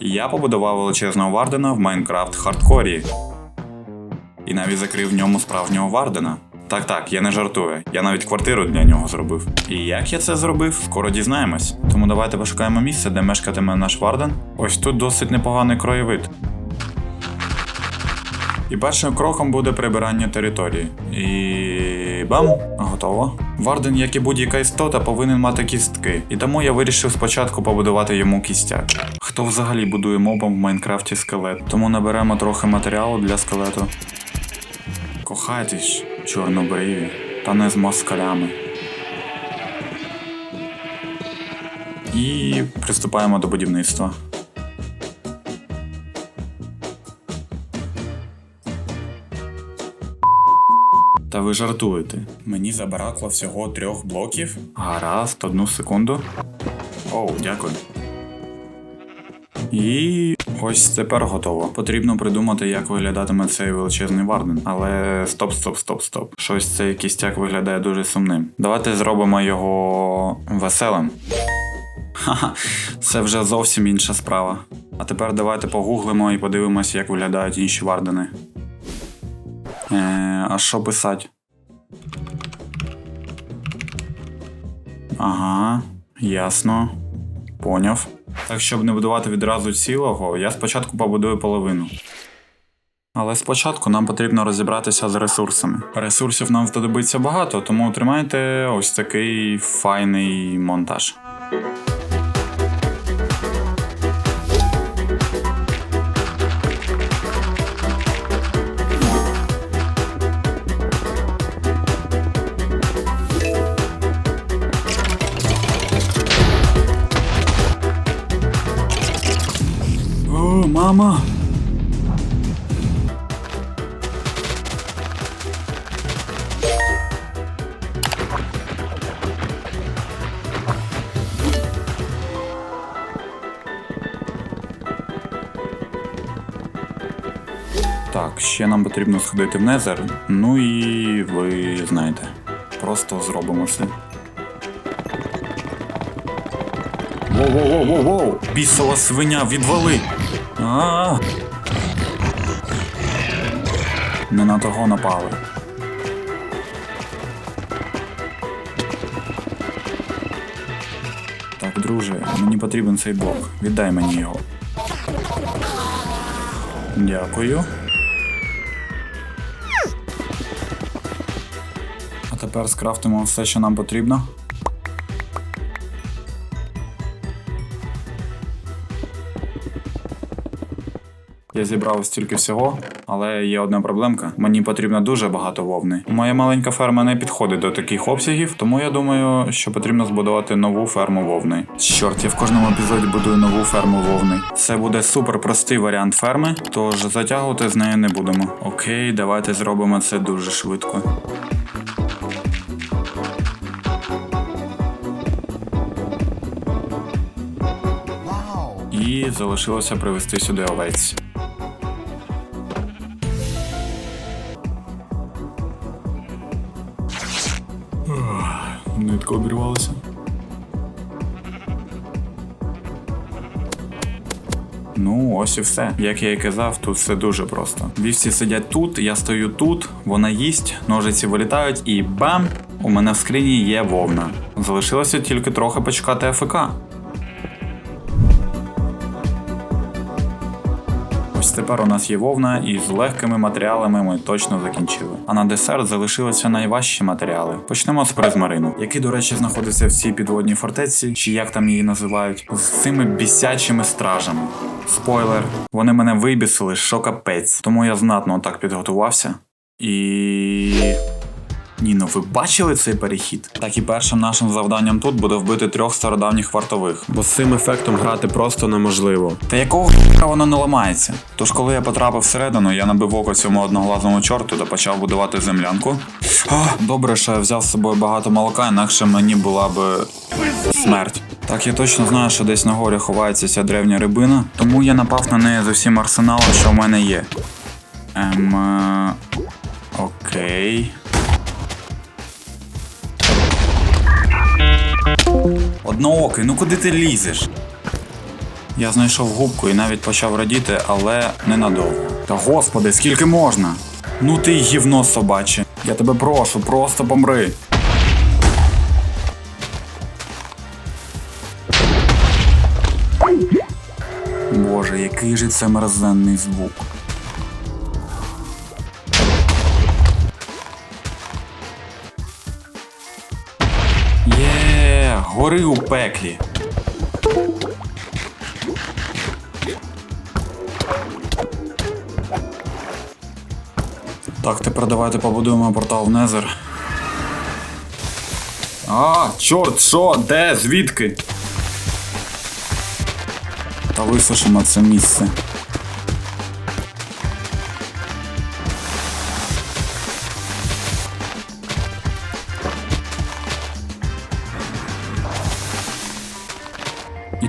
Я побудував величезного Вардена в Майнкрафт хардкорі. І навіть закрив в ньому справжнього Вардена. Так, так, я не жартую. Я навіть квартиру для нього зробив. І як я це зробив, скоро дізнаємось. Тому давайте пошукаємо місце, де мешкатиме наш Варден. Ось тут досить непоганий краєвид. І першим кроком буде прибирання території. І бам! Готово. Варден, як і будь-яка істота, повинен мати кістки. І тому я вирішив спочатку побудувати йому кістяк. Хто взагалі будує мобом в Майнкрафті скелет? Тому наберемо трохи матеріалу для скелету. Кохайтесь, чорнобриві, та не з москалями. І приступаємо до будівництва. Ви жартуєте. Мені забракло всього трьох блоків. Гаразд, одну секунду. Оу, дякую. І ось тепер готово. Потрібно придумати, як виглядатиме цей величезний варден. Але стоп, стоп, стоп, стоп. Щось цей кістяк виглядає дуже сумним. Давайте зробимо його веселим. Ха-ха, це вже зовсім інша справа. А тепер давайте погуглимо і подивимося, як виглядають інші вардени. Е, а що писать? Ага, ясно. Поняв. Так, щоб не будувати відразу цілого, я спочатку побудую половину. Але спочатку нам потрібно розібратися з ресурсами. Ресурсів нам знадобиться багато, тому тримайте ось такий файний монтаж. Мама! Так, ще нам потрібно сходити в Незер. Ну і ви знаєте. Просто зробимо це. Воу-воу-воу-воу! Бісова свиня, відвали! А! Не на того напали. Так, друже, мені потрібен цей блок. Віддай мені його. Дякую. А тепер скрафтимо все, що нам потрібно. Я зібрав стільки всього, але є одна проблемка. Мені потрібно дуже багато вовни. Моя маленька ферма не підходить до таких обсягів, тому я думаю, що потрібно збудувати нову ферму вовни. Чорт, я в кожному епізоді будую нову ферму вовни. Це буде супер простий варіант ферми, тож затягувати з нею не будемо. Окей, давайте зробимо це дуже швидко. І залишилося привезти сюди овець. Нитка обірвалася. Ну, ось і все. Як я і казав, тут все дуже просто. Вівці сидять тут, я стою тут, вона їсть, ножиці вилітають і бам! У мене в скрині є вовна. Залишилося тільки трохи почекати АФК. Ось тепер у нас є вовна, і з легкими матеріалами ми точно закінчили. А на десерт залишилися найважчі матеріали. Почнемо з призмарину, який, до речі, знаходиться в цій підводній фортеці, чи як там її називають, з цими бісячими стражами. Спойлер, вони мене вибісили, що капець. Тому я знатно так підготувався. І. Ні, ну ви бачили цей перехід? Так і першим нашим завданням тут буде вбити трьох стародавніх вартових. Бо з цим ефектом грати просто неможливо. Та якого х**а воно не ламається? Тож, коли я потрапив всередину, я набив око цьому одноглазному чорту та почав будувати землянку. Добре, що я взяв з собою багато молока, інакше мені була би смерть. Так я точно знаю, що десь на горі ховається ця древня рибина, тому я напав на неї з усім арсеналом, що в мене є. Ем. е, Окей. Одноокий, ну куди ти лізеш? Я знайшов губку і навіть почав радіти, але ненадовго. Та господи, скільки можна? Ну ти гівно собаче. Я тебе прошу, просто помри. Боже, який же це мерзенний звук. Гори у пеклі. Так, тепер давайте побудуємо портал в Незер. А, чорт, що? Де? Звідки? Та висушимо це місце.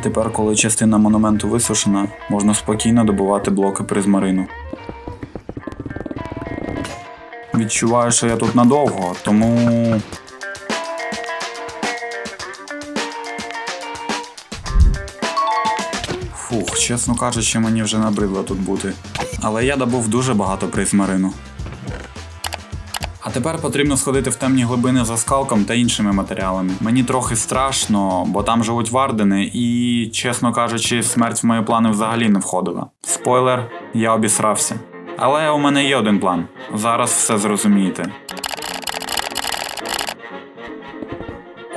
Тепер, коли частина монументу висушена, можна спокійно добувати блоки призмарину. Відчуваю, що я тут надовго, тому. Фух, чесно кажучи, мені вже набридло тут бути. Але я добув дуже багато призмарину. Тепер потрібно сходити в темні глибини за скалком та іншими матеріалами. Мені трохи страшно, бо там живуть вардени, і, чесно кажучи, смерть в мої плани взагалі не входила. Спойлер, я обісрався. Але у мене є один план. Зараз все зрозумієте.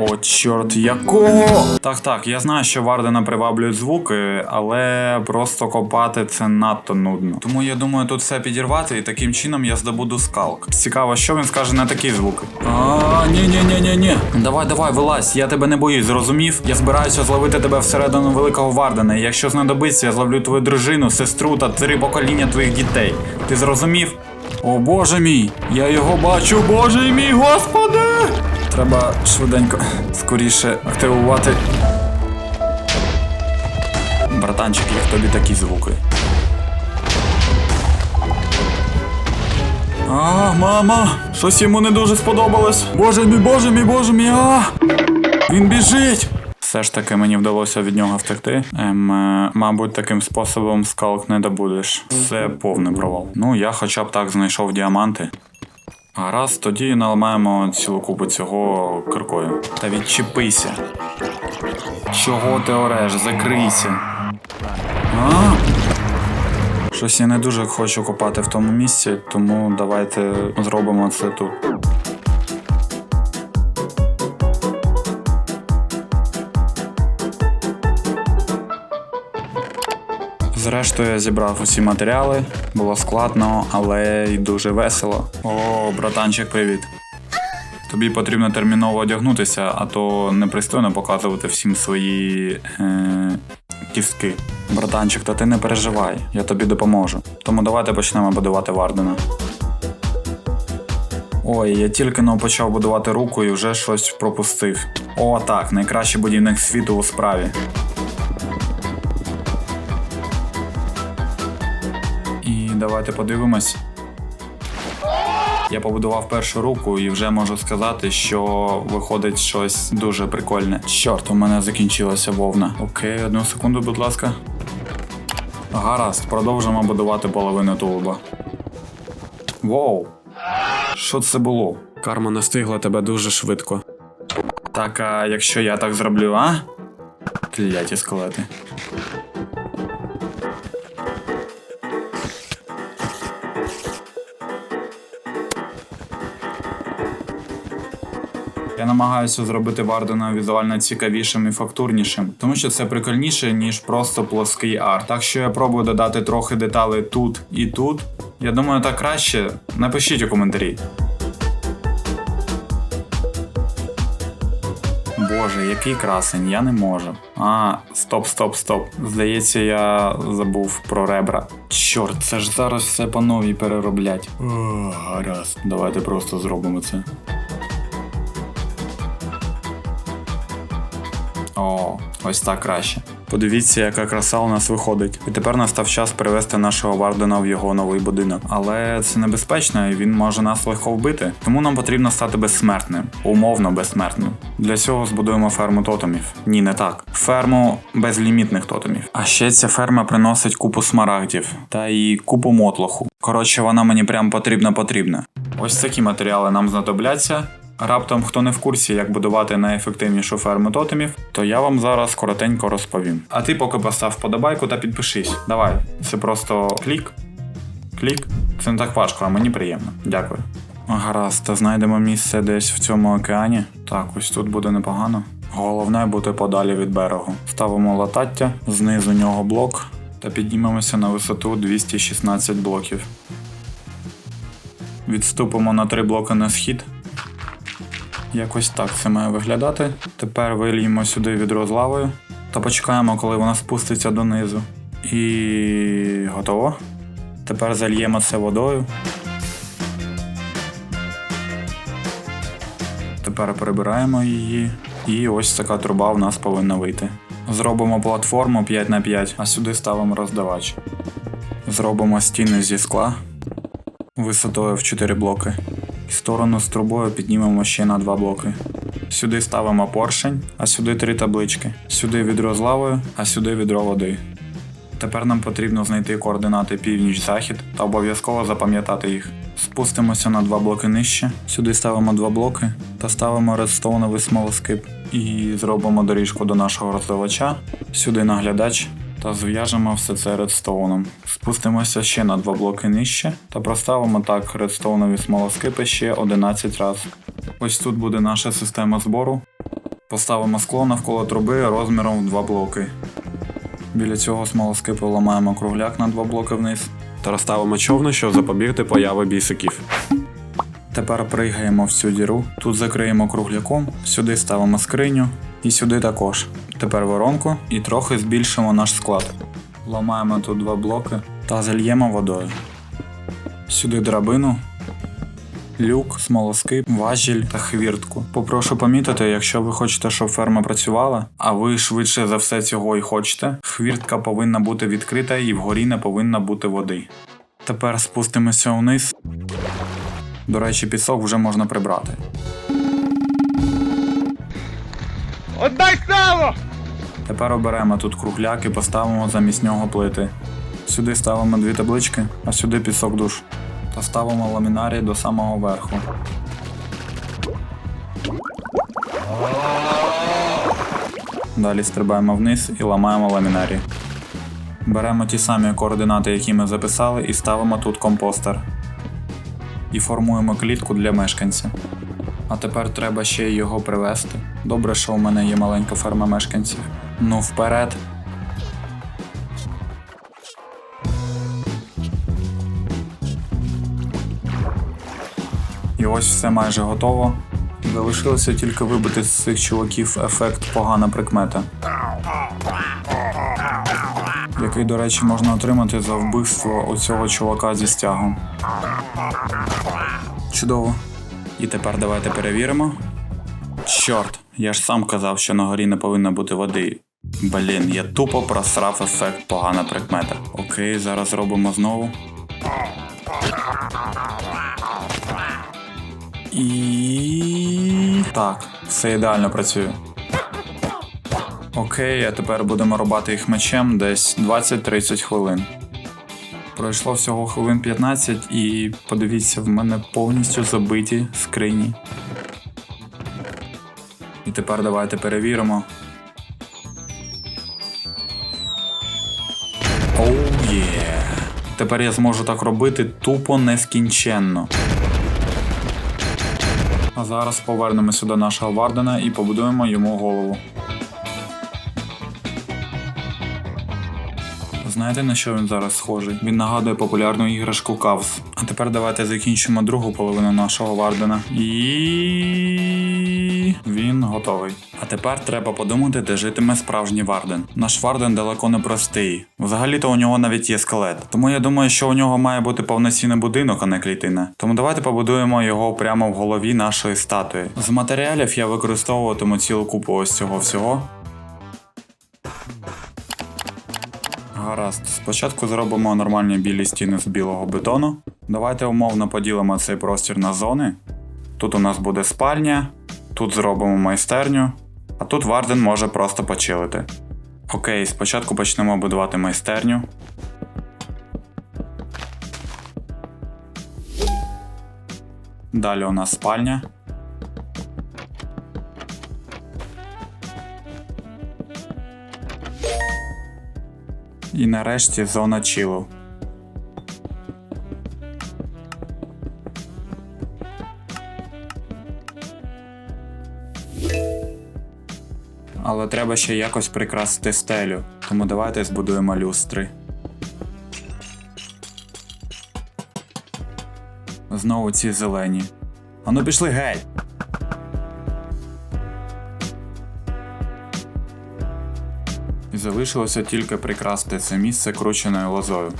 О, чорт, якого? Так, так, я знаю, що Вардена приваблюють звуки, але просто копати це надто нудно. Тому я думаю, тут все підірвати, і таким чином я здобуду скалк. Цікаво, що він скаже на такі звуки. А, ні, ні, ні, ні, ні. Давай, давай, вилазь, я тебе не боюсь, зрозумів? Я збираюся зловити тебе всередину великого Вардена. Якщо знадобиться, я зловлю твою дружину, сестру та три покоління твоїх дітей. Ти зрозумів? О боже мій! Я його бачу, боже мій, господи! Треба швиденько скоріше активувати. Братанчик, як тобі такі звуки. А, мама! Щось йому не дуже сподобалось. Боже мій, боже мій, боже мій, а! Він біжить! Все ж таки мені вдалося від нього втекти. Ем, е, мабуть, таким способом скалк не добудеш. Це повний провал. Ну, я хоча б так знайшов діаманти. Гаразд, тоді наламаємо цілу купу цього киркою. Та відчепися. Чого ти ореш? Закрийся. А? Щось я не дуже хочу копати в тому місці, тому давайте зробимо це тут. Зрештою, я зібрав усі матеріали. Було складно, але й дуже весело. О, братанчик, привіт. Тобі потрібно терміново одягнутися, а то непристойно показувати всім свої е, кістки. Братанчик, та ти не переживай, я тобі допоможу. Тому давайте почнемо будувати Вардена. Ой, я тільки но почав будувати руку і вже щось пропустив. О, так, найкращий будівник світу у справі. Давайте подивимось. Я побудував першу руку і вже можу сказати, що виходить щось дуже прикольне. Чорт, у мене закінчилася вовна. Окей, одну секунду, будь ласка. Гаразд, продовжимо будувати половину тулуба. Воу! Що це було? Карма настигла тебе дуже швидко. Так, а якщо я так зроблю, а? Кляті скелети. Я намагаюся зробити Вардена візуально цікавішим і фактурнішим, тому що це прикольніше, ніж просто плоский арт. Так що я пробую додати трохи деталей тут і тут. Я думаю, так краще. Напишіть у коментарі. Боже, який красень, я не можу. А, стоп, стоп, стоп. Здається, я забув про ребра. Чорт, це ж зараз все по новій перероблять. О, гаразд. Давайте просто зробимо це. О, ось так краще. Подивіться, яка краса у нас виходить. І тепер настав час привести нашого Вардена в його новий будинок. Але це небезпечно і він може нас легко вбити. Тому нам потрібно стати безсмертним, умовно безсмертним. Для цього збудуємо ферму тотемів. Ні, не так. Ферму безлімітних тотемів. А ще ця ферма приносить купу смарагдів та і купу мотлоху. Коротше, вона мені прям потрібна потрібна. Ось такі матеріали нам знадобляться. Раптом, хто не в курсі, як будувати найефективнішу ферму тотемів, то я вам зараз коротенько розповім. А ти поки постав вподобайку та підпишись. Давай, це просто клік, клік. Це не так важко, а мені приємно. Дякую. Гаразд, та знайдемо місце десь в цьому океані. Так, ось тут буде непогано. Головне бути подалі від берегу. Ставимо латаття, знизу нього блок та піднімемося на висоту 216 блоків. Відступимо на 3 блоки на схід. Якось так це має виглядати. Тепер вильємо сюди відро з лавою та почекаємо, коли вона спуститься донизу. І готово. Тепер зальємо це водою. Тепер прибираємо її. І ось така труба в нас повинна вийти. Зробимо платформу 5х5, а сюди ставимо роздавач. Зробимо стіни зі скла висотою в 4 блоки. І сторону з трубою піднімемо ще на 2 блоки. Сюди ставимо поршень, а сюди три таблички. Сюди відро з лавою, а сюди відро води. Тепер нам потрібно знайти координати північ-захід та обов'язково запам'ятати їх. Спустимося на два блоки нижче, сюди ставимо два блоки та ставимо редстоуновий смолоскип. І зробимо доріжку до нашого роздавача, сюди наглядач та зв'яжемо все це редстоуном. Спустимося ще на два блоки нижче та проставимо так редстоунові смолоскипи ще 11 разів. Ось тут буде наша система збору. Поставимо скло навколо труби розміром в два блоки. Біля цього смолоскипу ламаємо кругляк на два блоки вниз. Та розставимо човни, щоб запобігти появи бісиків. Тепер пригаємо в цю діру, тут закриємо кругляком, сюди ставимо скриню і сюди також. Тепер воронку і трохи збільшимо наш склад. Ламаємо тут два блоки та зальємо водою. Сюди драбину, люк, смолоскип, важіль та хвіртку. Попрошу помітити, якщо ви хочете, щоб ферма працювала, а ви швидше за все цього і хочете, хвіртка повинна бути відкрита і вгорі не повинна бути води. Тепер спустимося вниз. До речі, пісок вже можна прибрати. Отдай сало! Тепер оберемо тут кругляк і поставимо замість нього плити. Сюди ставимо дві таблички, а сюди пісок душ. Та ставимо ламінарій до самого верху. Далі стрибаємо вниз і ламаємо ламінарій. Беремо ті самі координати, які ми записали, і ставимо тут компостер. І формуємо клітку для мешканця. А тепер треба ще й його привезти. Добре, що у мене є маленька ферма мешканців. Ну, вперед. І ось все майже готово. Залишилося тільки вибити з цих чуваків ефект погана прикмета. Який, до речі, можна отримати за вбивство оцього чувака зі стягом. Чудово. І тепер давайте перевіримо. Чорт, я ж сам казав, що на горі не повинно бути води. Блін, я тупо просрав ефект погана прикмета. Окей, зараз зробимо знову. І. Так, все ідеально працює. Окей, а тепер будемо рубати їх мечем десь 20-30 хвилин. Пройшло всього хвилин 15 і подивіться, в мене повністю забиті скрині. І тепер давайте перевіримо. Тепер я зможу так робити тупо нескінченно. А зараз повернемося до нашого Вардена і побудуємо йому голову. Знаєте на що він зараз схожий? Він нагадує популярну іграшку Кавс. А тепер давайте закінчимо другу половину нашого Вардена. І він готовий. А тепер треба подумати, де житиме справжній Варден. Наш Варден далеко не простий. Взагалі-то у нього навіть є скелет. Тому я думаю, що у нього має бути повноцінний будинок, а не клітина. Тому давайте побудуємо його прямо в голові нашої статуї. З матеріалів я використовуватиму цілу купу ось цього всього. Гаразд, спочатку зробимо нормальні білі стіни з білого бетону. Давайте умовно поділимо цей простір на зони. Тут у нас буде спальня, тут зробимо майстерню, а тут Варден може просто почилити. Окей, спочатку почнемо будувати майстерню. Далі у нас спальня. І нарешті зона чилу. Але треба ще якось прикрасити стелю, тому давайте збудуємо люстри. Знову ці зелені. Ану пішли геть! І залишилося тільки прикрасити це місце крученою лозою.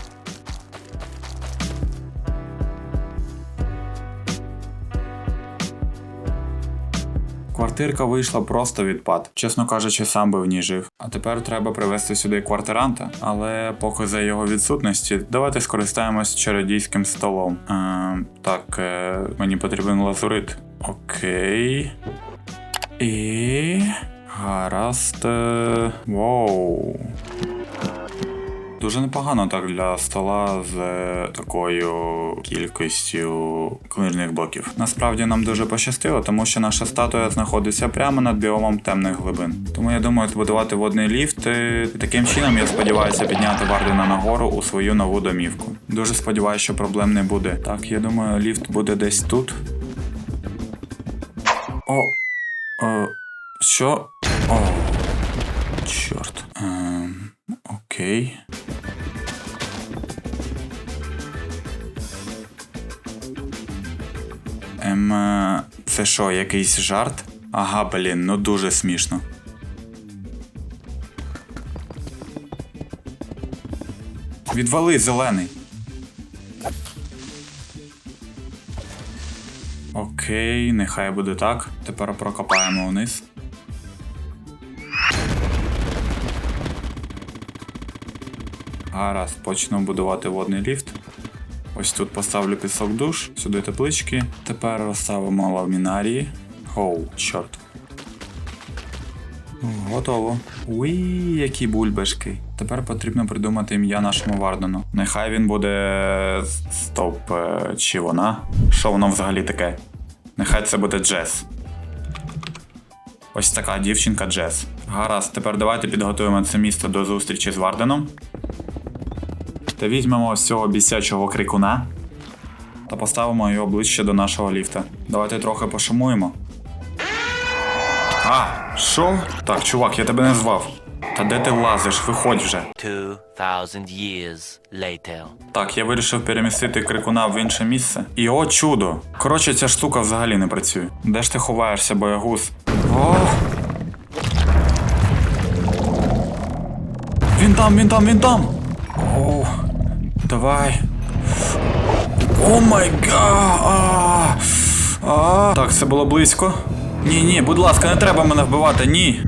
Квартирка вийшла просто відпад. Чесно кажучи, сам би в ній жив. А тепер треба привезти сюди квартиранта, але поки за його відсутності, давайте скористаємось чародійським столом. Е, так, е, мені потрібен лазурит. Окей. І. Гаразд. е, Воу. Дуже непогано так для стола з е, такою кількістю книжних блоків. Насправді нам дуже пощастило, тому що наша статуя знаходиться прямо над біомом темних глибин. Тому я думаю збудувати водний ліфт. е, І таким чином я сподіваюся підняти Вардена нагору у свою нову домівку. Дуже сподіваюся, що проблем не буде. Так, я думаю, ліфт буде десь тут. О. О. Що? О. Чорт. Ем, окей. Ем, е, це що, якийсь жарт? Ага, блін, ну дуже смішно. Відвали, зелений. Окей, нехай буде так. Тепер прокопаємо вниз. Гаразд, почну будувати водний ліфт. Ось тут поставлю пісок душ, сюди теплички. Тепер розставимо ламінарії. Оу, чорт. Готово. Уй, які бульбашки. Тепер потрібно придумати ім'я нашому Вардену. Нехай він буде. Стоп, е, чи вона? Що воно взагалі таке? Нехай це буде Джес. Ось така дівчинка Джес. Гаразд, тепер давайте підготуємо це місто до зустрічі з Варденом. Та візьмемо ось цього бісячого крикуна та поставимо його ближче до нашого ліфта. Давайте трохи пошумуємо. А, що? Так, чувак, я тебе не звав. Та де ти лазиш? Виходь вже. years later. Так, я вирішив перемістити крикуна в інше місце. І о, чудо! Коротше, ця штука взагалі не працює. Де ж ти ховаєшся, боягуз? О! Він там, він там, він там! О, давай. О май га! Так, це було близько. Ні, ні, будь ласка, не треба мене вбивати, ні.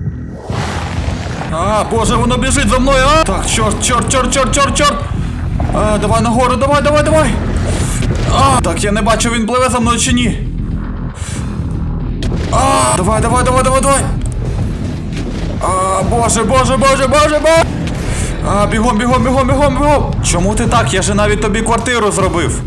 А, боже, воно біжить за мною! А! Так, чорт, чорт, чорт, чорт, чорт, чорт! А, давай нагору, давай, давай, давай! А, так, я не бачу, він пливе за мною чи ні. А, давай, давай, давай, давай, давай! А, боже, боже, боже, боже, боже! А, бігом, бігом, бігом, бігом, бігом! Чому ти так? Я же навіть тобі квартиру зробив.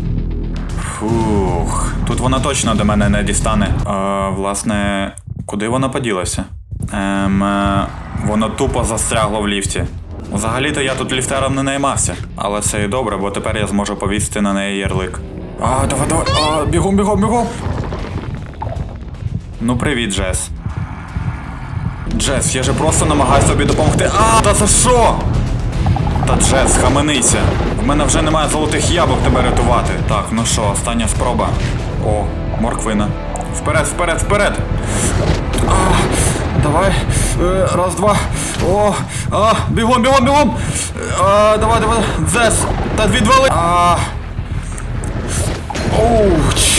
Фух, тут вона точно до мене не дістане. А, власне, куди вона поділася? Ем, е, воно тупо застрягло в ліфті. Взагалі-то я тут ліфтером не наймався, але це і добре, бо тепер я зможу повісити на неї ярлик. А, давай, давай, а, бігом, бігом, бігом. Ну, привіт, Джес. Джес, я же просто намагаюся тобі допомогти. А, та за що? Та Джес, схаменися. В мене вже немає золотих яблук тебе рятувати. Так, ну що, остання спроба. О, морквина. Вперед, вперед, вперед! А, давай. Е, раз, два. О, а, бігом, бігом, бігом. А, давай, давай. Дзес. Та відвали. А. Оу,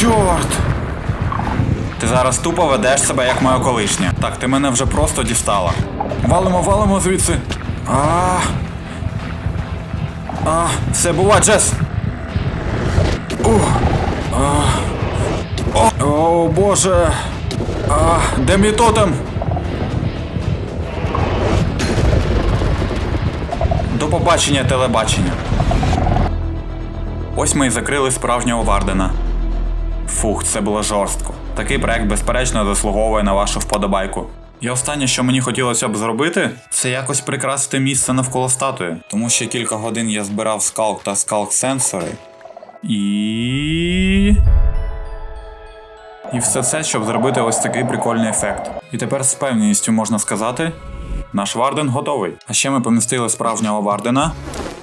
чорт. Ти зараз тупо ведеш себе як моя колишня. Так, ти мене вже просто дістала. Валимо, валимо звідси. А. А, все, бува, Джес! О, о, боже! А, де мій тотем? До побачення телебачення. Ось ми і закрили справжнього Вардена. Фух, це було жорстко. Такий проект, безперечно, заслуговує на вашу вподобайку. І останнє, що мені хотілося б зробити, це якось прикрасити місце навколо статуї. Тому що кілька годин я збирав скалк та скалк сенсори. І. І все це, щоб зробити ось такий прикольний ефект. І тепер з певністю можна сказати, наш Варден готовий. А ще ми помістили справжнього Вардена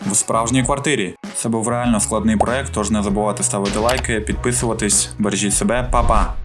в справжній квартирі. Це був реально складний проект, тож не забувайте ставити лайки, підписуватись, бережіть себе, па-па!